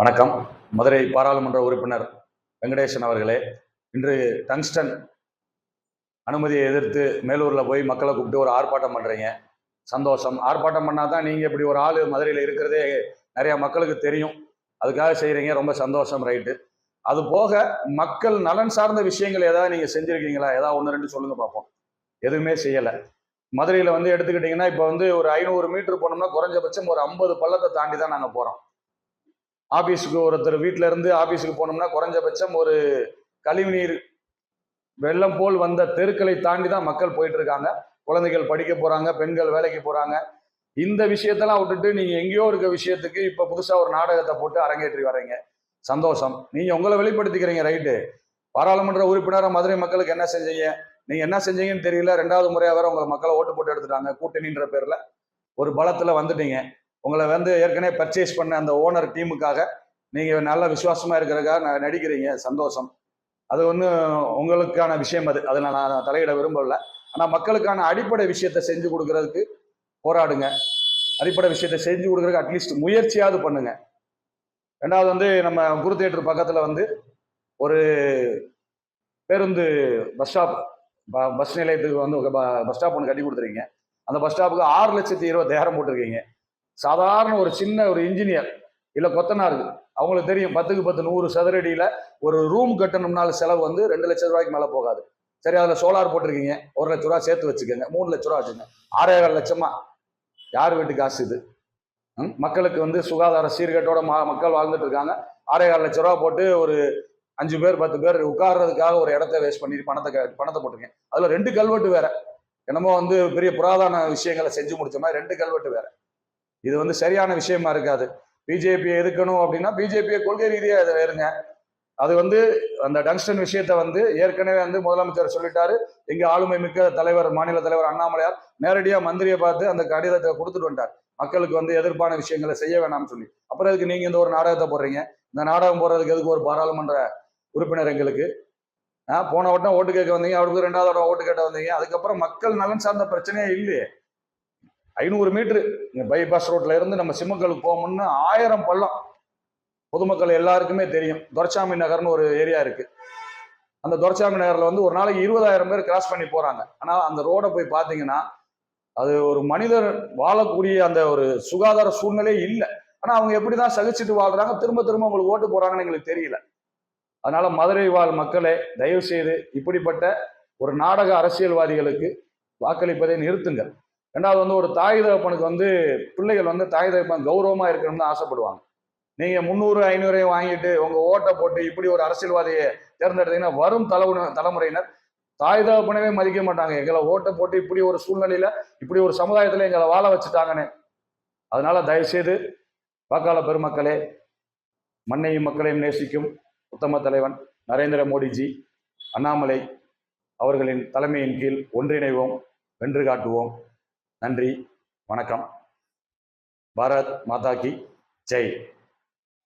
வணக்கம். மதுரை பாராளுமன்ற உறுப்பினர் வெங்கடேசன் அவர்களே இன்று டங்ஸ்டன் அனுமதியை எதிர்த்து மேலூரில் போய் மக்களை கூப்பிட்டு ஒரு ஆர்ப்பாட்டம் பண்ணுறீங்க சந்தோஷம். ஆர்ப்பாட்டம் பண்ணால் தான் நீங்கள் இப்படி ஒரு ஆள் மதுரையில் இருக்கிறதே நிறையா மக்களுக்கு தெரியும். அதுக்காக செய்கிறீங்க ரொம்ப சந்தோஷம். ரைட்டு. அது போக மக்கள் நலன் சார்ந்த விஷயங்கள் ஏதாவது நீங்கள் செஞ்சுருக்கீங்களா? ஏதாவது ஒன்று ரெண்டு சொல்லுங்கள் பார்ப்போம் எதுவுமே செய்யலை. மதுரையில் வந்து எடுத்துக்கிட்டிங்கன்னா இப்போ வந்து ஒரு ஐநூறு மீட்டர் போனோம்னா குறைஞ்சபட்சம் ஒரு ஐம்பது பள்ளத்தை தாண்டி தான் நாங்கள் போகிறோம் ஆஃபீஸுக்கு ஒருத்தர் வீட்டில இருந்து ஆஃபீஸுக்கு போனோம்னா குறைஞ்சபட்சம் ஒரு கழிவுநீர் வெள்ளம் போல் வந்த தெருக்களை தாண்டி தான் மக்கள் போயிட்டு இருக்காங்க. குழந்தைகள் படிக்க போறாங்க பெண்கள் வேலைக்கு போறாங்க. இந்த விஷயத்தெல்லாம் விட்டுட்டு நீங்க எங்கேயோ இருக்க விஷயத்துக்கு இப்ப புதுசா ஒரு நாடகத்தை போட்டு அரங்கேற்றி வர்றீங்க. சந்தோஷம். நீங்க உங்களை வெளிப்படுத்திக்கிறீங்க ரைட்டு. பாராளுமன்ற உறுப்பினராக மதுரை மக்களுக்கு என்ன செஞ்சீங்க? நீங்க என்ன செஞ்சீங்கன்னு தெரியல. ரெண்டாவது முறையாக வேற உங்களை மக்களை ஓட்டு போட்டு எடுத்துட்டாங்க கூட்டணின்ற பேர்ல. ஒரு பலத்துல வந்துட்டீங்க. உங்களை வந்து ஏற்கனவே பர்ச்சேஸ் பண்ண அந்த ஓனர் டீமுக்காக நீங்கள் நல்ல விசுவாசமாக இருக்கிறக்காக நான் நடிக்கிறீங்க. சந்தோஷம். அது ஒன்று உங்களுக்கான விஷயம் அது. அதில் நான் தலையிட விரும்பல ஆனால் மக்களுக்கான அடிப்படை விஷயத்தை செஞ்சு கொடுக்கறதுக்கு போராடுங்க. அடிப்படை விஷயத்தை செஞ்சு கொடுக்குறதுக்கு அட்லீஸ்ட் முயற்சியாவது பண்ணுங்க. ரெண்டாவது வந்து நம்ம குரு தேட்டர் பக்கத்தில் வந்து ஒரு பேருந்து பஸ் ஸ்டாப் பஸ் நிலையத்துக்கு வந்து பஸ் ஸ்டாப் ஒன்று கட்டி கொடுத்துருக்கீங்க. அந்த பஸ் ஸ்டாப்புக்கு ஆறு லட்சத்தி இருபத்தாயிரம் போட்டிருக்கீங்க. சாதாரண ஒரு சின்ன ஒரு இன்ஜினியர் இல்லை கொத்தனார். அவங்களுக்கு தெரியும் பத்துக்கு பத்து நூறு சதுரடியில் ஒரு ரூம் கட்டணும்னால செலவு வந்து ரெண்டு லட்சம் ரூபாய்க்கு மேலே போகாது. சரி அதில் சோலார் போட்டிருக்கீங்க. ஒரு லட்ச ரூபா சேர்த்து வச்சுக்கோங்க. மூணு லட்ச ரூபா வச்சுக்கோங்க. ஆறேகால் லட்சமா? யார் வீட்டு காசு இது? மக்களுக்கு வந்து சுகாதார சீர்கேட்டோட மக்கள் வாழ்ந்துட்டு இருக்காங்க. ஆறேகால் லட்ச ரூபா போட்டு ஒரு அஞ்சு பேர் பத்து பேர் உட்கார்றதுக்காக ஒரு இடத்த வேஸ்ட் பண்ணி பணத்தை பணத்தை போட்டிருக்கேன் அதில் ரெண்டு கல்வெட்டு வேற. என்னமோ வந்து பெரிய புராதன விஷயங்களை செஞ்சு முடிச்ச மாதிரி ரெண்டு கல்வெட்டு வேற. இது வந்து சரியான விஷயமா இருக்காது. பிஜேபியை எதுக்கணும் அப்படின்னா பிஜேபியை கொள்கை ரீதியாக இதை வேறுங்க அது வந்து அந்த டங்ஸ்டன் விஷயத்தை வந்து ஏற்கனவே வந்து முதலமைச்சர் சொல்லிட்டாரு. எங்க ஆளுமை மிக்க தலைவர் மாநில தலைவர் அண்ணாமலையார் நேரடியாக மந்திரியை பார்த்து அந்த கடிதத்தை கொடுத்துட்டு வந்துட்டார். மக்களுக்கு வந்து எதிர்ப்பான விஷயங்களை செய்ய வேணாம்னு சொல்லி. அப்புறம் இதுக்கு நீங்க இந்த ஒரு நாடகத்தை போடுறீங்க? இந்த நாடகம் போடுறதுக்கு எதுக்கு ஒரு பாராளுமன்ற உறுப்பினர் எங்களுக்கு? போன வட்டம் ஓட்டு கேட்க வந்தீங்க அவருக்கு ரெண்டாவது வட்டம் ஓட்டு கேட்ட வந்தீங்க. அதுக்கப்புறம் மக்கள் நலன் சார்ந்த பிரச்சனையே இல்லையே. ஐநூறு மீட்ரு இங்க பைபாஸ் ரோட்ல இருந்து நம்ம சிம்மக்கலுக்கு போகணும்னு ஆயிரம் பள்ளம். பொதுமக்கள் எல்லாருக்குமே தெரியும். துரச்சாமி நகர்னு ஒரு ஏரியா இருக்கு. அந்த துரச்சாமி நகரில் வந்து ஒரு நாளைக்கு இருபதாயிரம் பேர் கிராஸ் பண்ணி போறாங்க. ஆனால் அந்த ரோடை போய் பார்த்தீங்கன்னா அது ஒரு மனிதர் வாழக்கூடிய அந்த ஒரு சுகாதார சூழ்நிலை இல்லை. ஆனால் அவங்க எப்படி தான் சகிச்சுட்டு வாழ்றாங்க திரும்ப திரும்ப அவங்களுக்கு ஓட்டு போறாங்கன்னு எங்களுக்கு தெரியல. அதனால மதுரை வாழ் மக்களே தயவு செய்து இப்படிப்பட்ட ஒரு நாடக அரசியல்வாதிகளுக்கு வாக்களிப்பதை நிறுத்துங்கள். ரெண்டாவது வந்து ஒரு தாய் தகப்பனுக்கு வந்து பிள்ளைகள் வந்து தாய் தகப்பன் கௌரவமாக இருக்கணும்னு ஆசைப்படுவாங்க. நீங்கள் முந்நூறு ஐநூறையும் வாங்கிட்டு உங்கள் ஓட்டை போட்டு இப்படி ஒரு அரசியல்வாதியை தேர்ந்தெடுத்தீங்கன்னா வரும் தலைமுறை தலைமுறையினர் தாய் தகப்பனவே மதிக்க மாட்டாங்க. எங்களை ஓட்டை போட்டு இப்படி ஒரு சூழ்நிலையில் இப்படி ஒரு சமுதாயத்தில் எங்களை வாழ வச்சுட்டாங்கன்னு. அதனால தயவுசெய்து வாக்காள பெருமக்களே மண்ணையும் மக்களையும் நேசிக்கும் உத்தம தலைவன் நரேந்திர மோடிஜி அண்ணாமலை அவர்களின் தலைமையின் கீழ் ஒன்றிணைவோம் வென்று காட்டுவோம். நன்றி வணக்கம். பாரத் மாதா கி. ஜெய்.